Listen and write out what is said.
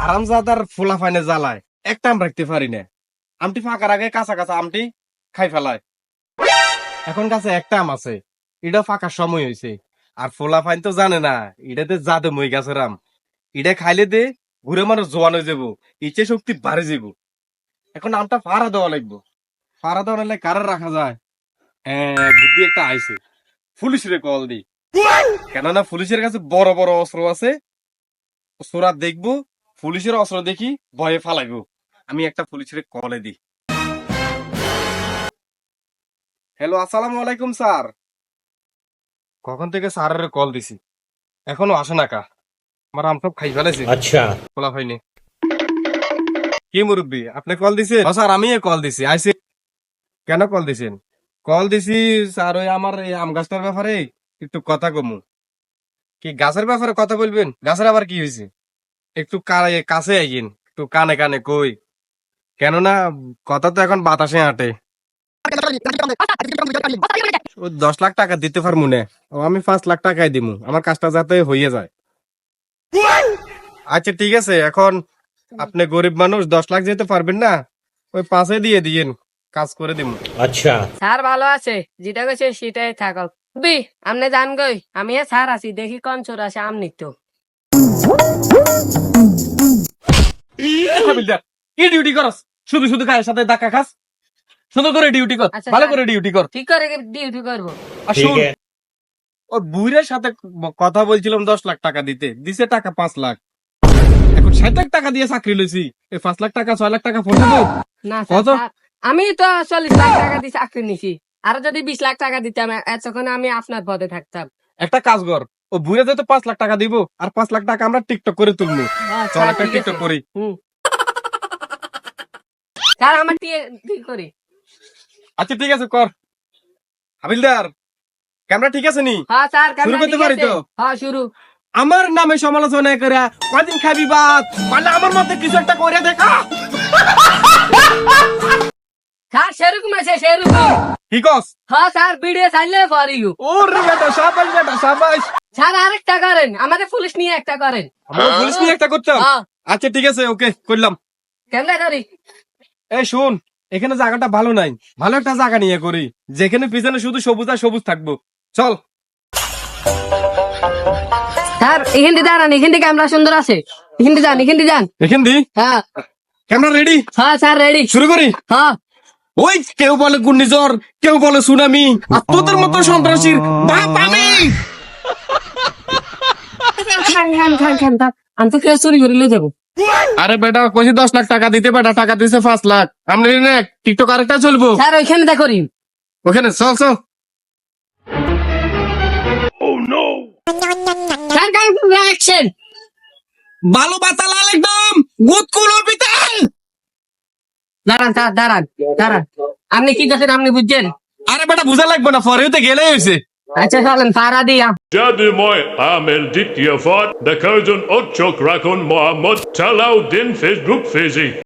হারামজাদার ফুলা ফাইনে জ্বালায়। একটা আম রাখতে পারি না। আমটি ফাঁকার আগে কাঁচা কাঁচা আমটি খাই ফেলায়। এখন কাছে একটা আম আছে। এটা ফাঁকার সময় হয়েছে আর ফোলা ফাইন তো জানে না, এটাতে জাদু মই গাছের আম। এটা খাইলে দে ঘুরে মানুষ জোয়ান হয়ে যাব, ইচ্ছে শক্তি বাড়ে যাব। এখন আমটা ফাড়া দেওয়া লাগবো। ফাড়া দেওয়া নাহলে কারে রাখা যায়? বুদ্ধি একটা আইছে। পুলিশের কল দি। কেননা পুলিশের কাছে বড় বড় অস্ত্র আছে। সোরা দেখব পুলিশের অস্ত্র দেখি ভয়ে ফালাইব। আমি একটা পুলিশের কলে দিই। হ্যালো আসসালামু আলাইকুম স্যার। কখন থেকে স্যারের কল দিছি? এখনও আসে না কা। আমার আম সব খাই ফেলেছি। আচ্ছা। খোলা হয়নি। কি মুরব্বী আপনি কল দিছে স্যার আমি কল দিছি। আইসি কেন কল দিছেন? কল দিছি স্যার ওই আমার এই আম গাছটার ব্যাপারে একটু কথা কমু। কি গাছের ব্যাপারে কথা বলবেন? গাছের আবার কি হয়েছে? একটু কাছে আইন একটু কানে কানে কই। কেননা কথা তো এখন বাতাসে আটে। দশ লাখ টাকা দিতে পারব না। আমি পাঁচ লাখ টাকাই দিব আমার কাজটা যাতে হয়ে যায়। আচ্ছা ঠিক আছে এখন আপনি গরিব মানুষ দশ লাখ যেতে পারবেন না ওই পাঁচে দিয়ে দিয়ে কাজ করে দিব আচ্ছা। স্যার ভালো আছে যেটা গেছে সেটাই থাকক। বি আমনে জান গই আমি স্যার আছি দেখি কোন চোর আছে আমনি তো শুধু শুধু সাথে ধাক্কা খাস? সুন্দর করে ডিউটি কর আচ্ছা, ভালো হ্যাঁ। করে ডিউটি কর। ঠিক করে ডিউটি বুইরের সাথে কথা বলছিলাম দশ লাখ টাকা দিতে দিছে টাকা পাঁচ লাখ। এখন টাকা দিয়ে চাকরি লইছি এই পাঁচ লাখ টাকা ছয় লাখ টাকা না আমি তো চল্লিশ লাখ টাকা দিয়ে চাকরি নিছি। আর যদি বিশ লাখ টাকা দিতাম এতক্ষণ আমি আপনার পদে থাকতাম। একটা কাজ কর ও বুড়ে যেতে পাঁচ লাখ টাকা দিব আর পাঁচ লাখ টাকা আমরা টিকটক করে তুলবো। হ্যাঁ, চল একটা টিকটক করি। স্যার আমার ঠিক করি। আচ্ছা ঠিক আছে কর। হাবিলদার ক্যামেরা ঠিক আছে নি? হ্যাঁ স্যার শুরু ক্যামেরা করতে পারি তো? হ্যাঁ শুরু। আমার নামে সমালোচনা করে কদিন খাবি বাদ? পারলে আমার মধ্যে কিছু একটা করে দেখা সেরকম আছে সেরকম কি কস হ্যাঁ স্যার ভিডিও চাইলে ফর ইউ ওরে বেটা সাবাস বেটা সাবাস স্যার আরেকটা করেন আমাদের পুলিশ নিয়ে একটা করেন আমরা পুলিশ নিয়ে একটা করতাম হ্যাঁ আচ্ছা ঠিক আছে ওকে করলাম কেমনে করি এই শুন এখানে জায়গাটা ভালো নাই ভালো একটা জায়গা নিয়ে করি যেখানে পিছনে শুধু সবুজ আর সবুজ থাকব চল স্যার এখান থেকে দাঁড়ান এখান থেকে ক্যামেরা সুন্দর আছে। এখান থেকে যান এখান থেকে যান। এখান দি হ্যাঁ। ক্যামেরা রেডি হ্যাঁ স্যার রেডি শুরু করি। হ্যাঁ। ওই কেউ বলে ঘূর্ণিঝড় কেউ বলে সুনামি আর তোদের মতো সন্ত্রাসীর বাপ আমি! তো চুরি যাব। আরে বেটা কইছি দশ লাখ টাকা দিতে বেটা টাকা দিছে পাঁচ লাখ। আমরা টিকটক আরেকটা চলবো। স্যার ওইখানে দেখো ওখানে চল চল। স্যার অ্যাকশন বালু বাতা লাল একদম গুদ কুলো দাঁড়ান দাঁড়ান দাঁড়ান আপনি কি দেখেন আপনি বুঝছেন আরে বেটা বুঝা লাগবে না পরে তো গেলে হয়েছে আচ্ছা চলেন পাড়া দিয়া Jadi moi amel dit fort, der Köln und Chok Rakon Mohammed Talaudin Facebook Fizi.